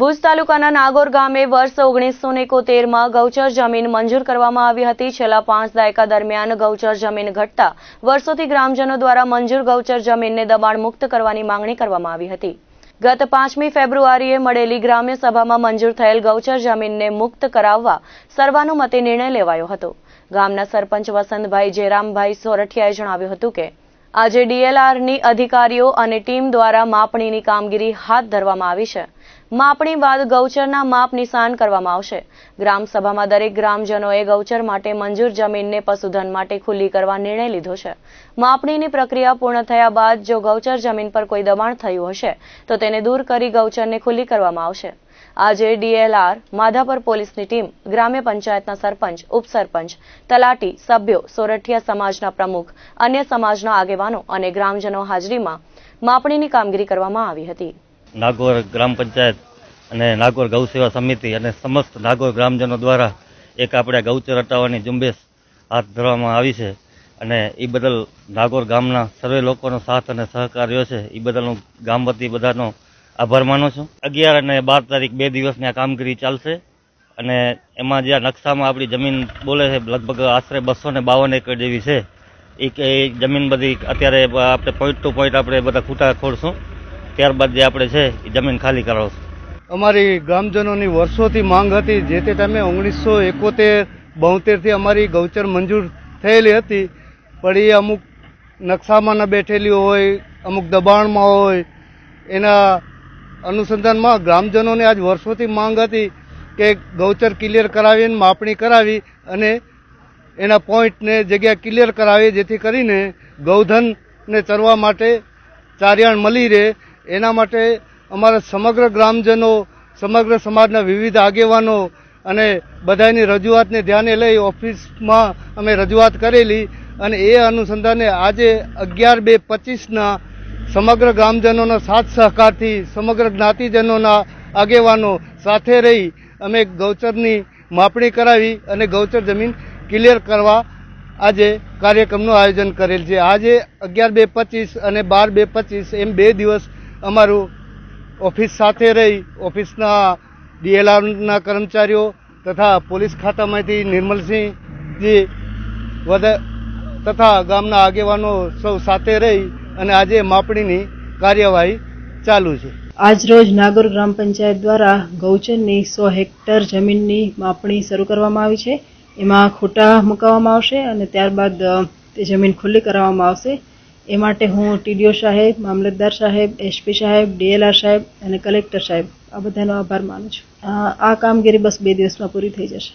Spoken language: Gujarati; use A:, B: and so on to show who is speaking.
A: ભુજ તાલુકાના નાગોર ગામે વર્ષ ઓગણીસો ને એકોતેરમાં ગૌચર જમીન મંજૂર કરવામાં આવી હતી. છેલ્લા પાંચ દાયકા દરમિયાન ગૌચર જમીન ઘટતા વર્ષોથી ગ્રામજનો દ્વારા મંજૂર ગૌચર જમીનને દબાણ મુક્ત કરવાની માંગણી કરવામાં આવી હતી. ગત પાંચમી ફેબ્રુઆરીએ મળેલી ગ્રામ્ય સભામાં મંજૂર થયેલ ગૌચર જમીનને મુક્ત કરાવવા સર્વાનુમતે નિર્ણય લેવાયો હતો. ગામના સરપંચ વસંતભાઈ જેરામભાઈ સોરઠિયાએ જણાવ્યું હતું કે આજે ડીએલઆરની અધિકારીઓ અને ટીમ દ્વારા માપણીની કામગીરી હાથ ધરવામાં આવી છે. માપણી બાદ ગૌચરના માપ નિશાન કરવામાં આવશે. ગ્રામસભામાં દરેક ગ્રામજનોએ ગૌચર માટે મંજૂર જમીનને પશુધન માટે ખુલ્લી કરવા નિર્ણય લીધો છે. માપણીની પ્રક્રિયા પૂર્ણ થયા બાદ જો ગૌચર જમીન પર કોઈ દબાણ થયું હશે, તો તેને દૂર કરી ગૌચરને ખુલ્લી કરવામાં આવશે. આજે ડીએલઆર, માધાપર પોલીસની ટીમ, ગ્રામ્ય પંચાયતના સરપંચ, ઉપસરપંચ, તલાટી સભ્યો, સોરઠિયા સમાજના પ્રમુખ, અન્ય સમાજના આગેવાનો અને ગ્રામજનો હાજરીમાં માપણીની કામગીરી કરવામાં આવી હતી.
B: નાગોર ગ્રામ પંચાયત અને નાગોર ગૌ સેવા સમિતિ અને સમસ્ત નાગોર ગ્રામજનો દ્વારા એક આપણે ગૌચર હટાવવાની ઝુંબેશ હાથ ધરવામાં આવી છે અને એ બદલ નાગોર ગામના સર્વે લોકોનો સાથ અને સહકાર રહ્યો છે. એ બદલ હું ગામ વતી બધાનો આભાર માનું છું. અગિયાર અને બાર તારીખ બે દિવસની આ કામગીરી ચાલશે અને એમાં જે નકશામાં આપણી જમીન બોલે છે, લગભગ આશરે બસો ને બાવન એકર જેવી છે, એ જમીન બધી અત્યારે આપણે પોઈન્ટ ટુ પોઈન્ટ આપણે બધા ખૂટા ખોડશું ત્યારબાદ જે આપણે છે, એ જમીન ખાલી કરાવશું.
C: અમારી ગ્રામજનોની વર્ષોથી માંગ હતી, જે તે ટાઈમે ઓગણીસો એકોતેર બોતેરથી અમારી ગૌચર મંજૂર થયેલી હતી, પણ એ અમુક નકશામાં ન બેઠેલી હોય, અમુક દબાણમાં હોય, એના અનુસંધાનમાં ગ્રામજનોને આજ વર્ષોથી માંગ હતી કે ગૌચર ક્લિયર કરાવીને માપણી કરાવી અને એના પોઈન્ટને જગ્યા ક્લિયર કરાવી જેથી કરીને ગૌધનને ચરવા માટે ચારિયાણ મળી રહે. એના માટે અમારા સમગ્ર ગ્રામજનો, સમગ્ર સમાજના વિવિધ આગેવાનો અને બધાની રજૂઆતને ધ્યાને લઈ ઓફિસમાં અમે રજૂઆત કરેલી અને એ અનુસંધાને આજે અગિયાર બે પચીસના સમગ્ર ગ્રામજનોના સાથ સહકારથી, સમગ્ર જ્ઞાતિજનોના આગેવાનો સાથે રહી અમે ગૌચરની માપણી કરાવી અને ગૌચર જમીન ક્લિયર કરવા આજે કાર્યક્રમનું આયોજન કરેલ છે. આજે અગિયાર બે પચીસ અને બાર બે પચીસ એમ બે દિવસ અમારું ઓફિસ સાથે રહી, ઓફિસના ડીએલઆરના કર્મચારીઓ તથા પોલીસ ખાતામાંથી નિર્મલસિંહજી વધે તથા ગામના આગેવાનો સૌ સાથે રહી અને આજે માપણીની કાર્યવાહી ચાલુ છે.
D: આજ રોજ નાગોર ગ્રામ પંચાયત દ્વારા ગૌચરની સો હેક્ટર જમીનની માપણી શરૂ કરવામાં આવી છે. એમાં ખોટા મૂકવામાં આવશે અને ત્યારબાદ તે જમીન ખુલ્લી કરાવવામાં આવશે. એ માટે હું ટીડીઓ સાહેબ, મામલતદાર સાહેબ એસપી સાહેબ ડીએલઆર સાહેબ અને કલેક્ટર સાહેબ આ બધાનો આભાર માનું છું. આ કામગીરી બસ બે દિવસમાં પૂરી થઈ જશે.